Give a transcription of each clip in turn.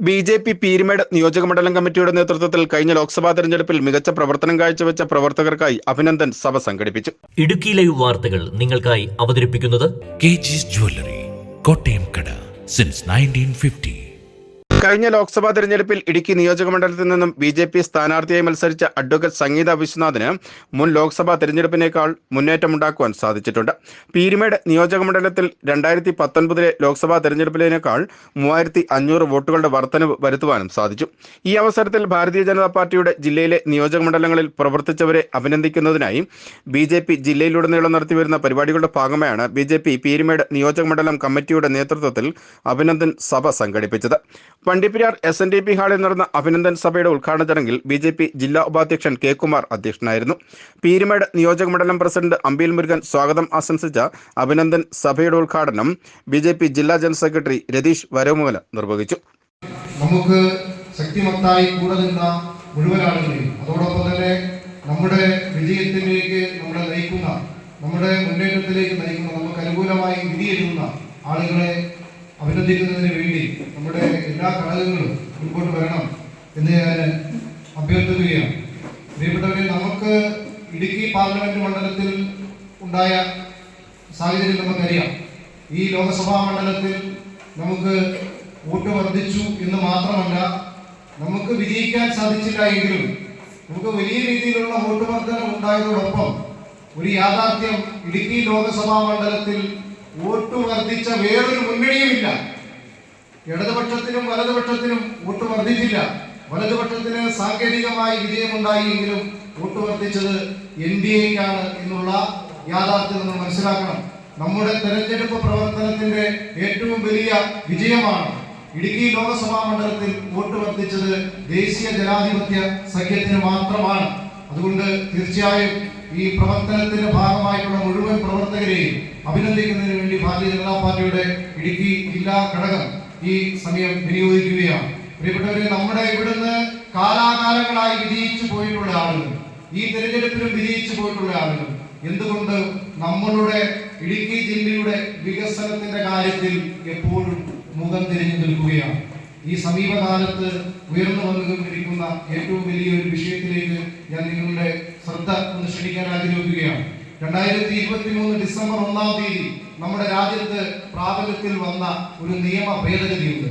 B J P Peermade നിയോജകമണ്ഡലം കമ്മിറ്റിയുടെ നേതൃത്വത്തിൽ കഴിഞ്ഞ ലോക്സഭാ തെരഞ്ഞെടുപ്പിൽ മികച്ച പ്രവർത്തനം കാഴ്ചവെച്ച പ്രവർത്തകർക്കായി അഭിനന്ദൻ സഭ സംഘടിപ്പിച്ചു. ഇടുക്കി ലൈവ് വാർത്തകൾ നിങ്ങൾക്കായി അവതരിപ്പിക്കുന്നത് കെ ജ്വല്ലറി കോട്ടയം കട സിൻസ് നയന്റീൻ ഫിഫ്റ്റി കഴിഞ്ഞ ലോക്സഭാ തെരഞ്ഞെടുപ്പിൽ ഇടുക്കി നിയോജക മണ്ഡലത്തിൽ നിന്നും ബി ജെ പി സ്ഥാനാർത്ഥിയായി മത്സരിച്ച അഡ്വക്കേറ്റ് സംഗീത വിശ്വനാഥിന് മുൻ ലോക്സഭാ തെരഞ്ഞെടുപ്പിനേക്കാൾ മുന്നേറ്റമുണ്ടാക്കുവാൻ സാധിച്ചിട്ടുണ്ട്. പീരുമേട് നിയോജക മണ്ഡലത്തിൽ രണ്ടായിരത്തി പത്തൊൻപതിലെ ലോക്സഭാ തെരഞ്ഞെടുപ്പിനേക്കാൾ മൂവായിരത്തി അഞ്ഞൂറ് വോട്ടുകളുടെ വർധനവ് വരുത്തുവാനും സാധിച്ചു. ഈ അവസരത്തിൽ ഭാരതീയ ജനതാ പാർട്ടിയുടെ ജില്ലയിലെ നിയോജക മണ്ഡലങ്ങളിൽ പ്രവർത്തിച്ചവരെ അഭിനന്ദിക്കുന്നതിനായി ബി ജെ പി ജില്ലയിലുടനീളം നടത്തിവരുന്ന പരിപാടികളുടെ ഭാഗമായാണ് ബി ജെ പി പീരുമേട് നിയോജക മണ്ഡലം കമ്മിറ്റിയുടെ നേതൃത്വത്തിൽ അഭിനന്ദൻ സഭ സംഘടിപ്പിച്ചത്. Vandiperiyar S N D P ഹാളിൽ നടന്ന അഭിനന്ദൻ സഭയുടെ ഉദ്ഘാടന ചടങ്ങിൽ ബി ജെ പി ജില്ലാ ഉപാധ്യക്ഷൻ കെ കുമാർ അധ്യക്ഷനായിരുന്നു. പീരുമേട് നിയോജക മണ്ഡലം പ്രസിഡന്റ് അമ്പീൽ മുരുകൻ സ്വാഗതം ആശംസിച്ച അഭിനന്ദൻ സഭയുടെ ഉദ്ഘാടനം ബി ജെ പി ജില്ലാ ജനറൽ സെക്രട്ടറി രതീഷ് വരവുമല നിർവഹിച്ചു. നമുക്ക് ശക്തിമത്തായി കൂടെ നിന്ന മുഴുവൻ ആളുകളെയും അതോടൊപ്പം തന്നെ നമ്മുടെ വിജയത്തിലേക്ക് നമ്മളെ നയിക്കുന്ന നമ്മുടെ മുന്നേറ്റത്തിലേക്ക് നയിക്കുന്ന നമുക്ക് അനുകൂലമായി വിധിയെഴുതുന്ന ആളുകളെ അഭിനന്ദിക്കുന്നതിന് വേണ്ടി എല്ലാ ഘടകങ്ങളും മുൻപോട്ട് വരണം എന്ന് ഞാൻ അഭ്യർത്ഥിക്കുകയാണ്. പ്രിയപ്പെട്ടവരെ നമുക്ക് ഇടുക്കി പാർലമെന്റ് മണ്ഡലത്തിൽ ഉണ്ടായ സാഹചര്യം നമുക്കറിയാം. ഈ ലോക്സഭാ മണ്ഡലത്തിൽ നമുക്ക് വോട്ട് വർദ്ധിച്ചു എന്ന് മാത്രമല്ല നമുക്ക് വിജയിക്കാൻ സാധിച്ചില്ല എങ്കിലും നമുക്ക് വലിയ രീതിയിലുള്ള വോട്ട് വർധന ഉണ്ടായതോടൊപ്പം ഒരു യാഥാർത്ഥ്യം ഇടുക്കി ലോക്സഭാ മണ്ഡലത്തിൽ വോട്ട് വർദ്ധിച്ച വേറൊരു മുന്നണിയുമില്ല. ഇടതുപക്ഷത്തിനും വലതുപക്ഷത്തിനും വോട്ട് വർദ്ധിച്ചില്ല. വലതുപക്ഷത്തിന് സാങ്കേതികമായി വിജയമുണ്ടായി എങ്കിലും വോട്ട് വർദ്ധിച്ചത് എൻ ഡി എക്കാണ് എന്നുള്ള യാഥാർത്ഥ്യം നമ്മൾ മനസ്സിലാക്കണം. നമ്മുടെ തെരഞ്ഞെടുപ്പ് പ്രവർത്തനത്തിന്റെ ഏറ്റവും വലിയ വിജയമാണ് ഇടുക്കി ലോക്സഭാ മണ്ഡലത്തിൽ വോട്ട് വർദ്ധിച്ചത് ദേശീയ ജനാധിപത്യ സഖ്യത്തിന് മാത്രമാണ്. അതുകൊണ്ട് തീർച്ചയായും ഈ പ്രവർത്തനത്തിന്റെ ഭാഗമായിട്ടുള്ള മുഴുവൻ പ്രവർത്തകരെയും അഭിനന്ദിക്കുന്നതിന് വേണ്ടി ഭാരതീയ ജനതാ പാർട്ടിയുടെ ഇടുക്കി ജില്ലാ ഘടകം ഈ സമയം വിനിയോഗിക്കുകയാണ്. പ്രിയപ്പെട്ടവരെ നമ്മുടെ ഇവിടുന്ന് കാലാകാലങ്ങളായി വിജയിച്ചു പോയിട്ടുള്ള ആളുകൾ ഈ തെരഞ്ഞെടുപ്പിലും വിജയിച്ചു പോയിട്ടുള്ള ആളുകൾ എന്തുകൊണ്ട് നമ്മളുടെ ഇടുക്കി ജില്ലയുടെ വികസനത്തിന്റെ കാര്യത്തിൽ എപ്പോഴും മുഖം തിരിഞ്ഞു നിൽക്കുകയാണ്? ഈ സമീപകാലത്ത് ഉയർന്നു വന്നുകൊണ്ടിരിക്കുന്ന ഏറ്റവും വലിയ ഒരു വിഷയത്തിലേക്ക് ഞാൻ നിങ്ങളുടെ ശ്രദ്ധ ഒന്ന് ക്ഷണിക്കാൻ ആഗ്രഹിക്കുകയാണ്. രണ്ടായിരത്തി ഇരുപത്തി മൂന്ന് ഡിസംബർ ഒന്നാം തീയതി നമ്മുടെ രാജ്യത്ത് പ്രാബല്യത്തിൽ വന്ന ഒരു നിയമ ഭേദഗതിയുണ്ട്.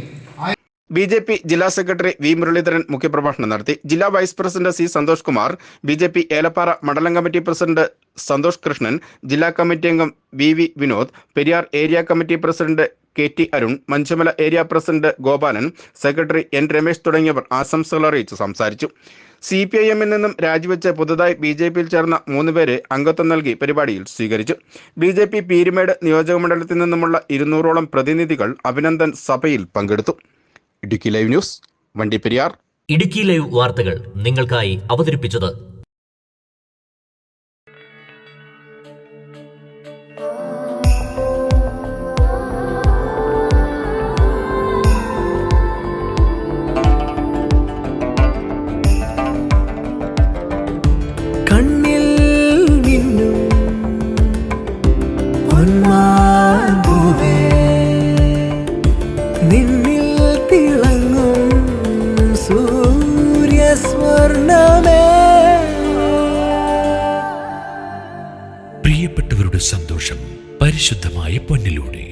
ബി ജെ പി ജില്ലാ സെക്രട്ടറി വി മുരളീധരൻ മുഖ്യപ്രഭാഷണം നടത്തി. ജില്ലാ vice president C Santhosh Kumar B J P Elappara മണ്ഡലം കമ്മിറ്റി പ്രസിഡന്റ് സന്തോഷ് കൃഷ്ണൻ ജില്ലാ കമ്മിറ്റി അംഗം V V Vinod Periyar area committee president K T Arun Manjamala area president Gopalan secretary N Ramesh തുടങ്ങിയവർ ആശംസകൾ അറിയിച്ച് സംസാരിച്ചു. സി പി ഐ എമ്മിൽ നിന്നും രാജിവെച്ച് പുതുതായി ബി ജെ പിയിൽ ചേർന്ന മൂന്നുപേരെ അംഗത്വം നൽകി പരിപാടിയിൽ സ്വീകരിച്ചു. ബി ജെ പി പീരുമേട് നിയോജക മണ്ഡലത്തിൽ നിന്നുമുള്ള ഇരുന്നൂറോളം പ്രതിനിധികൾ അഭിനന്ദൻ സഭയിൽ പങ്കെടുത്തു. Idukki live news Vandiperiyar. Idukki live വാർത്തകൾ നിങ്ങൾക്കായി അവതരിപ്പിച്ചത് നിന്നിൽ തിളങ്ങും സൂര്യസ്വർണമേ. പ്രിയപ്പെട്ടവരുടെ സന്തോഷം പരിശുദ്ധമായ പൊന്നിലൂടെ.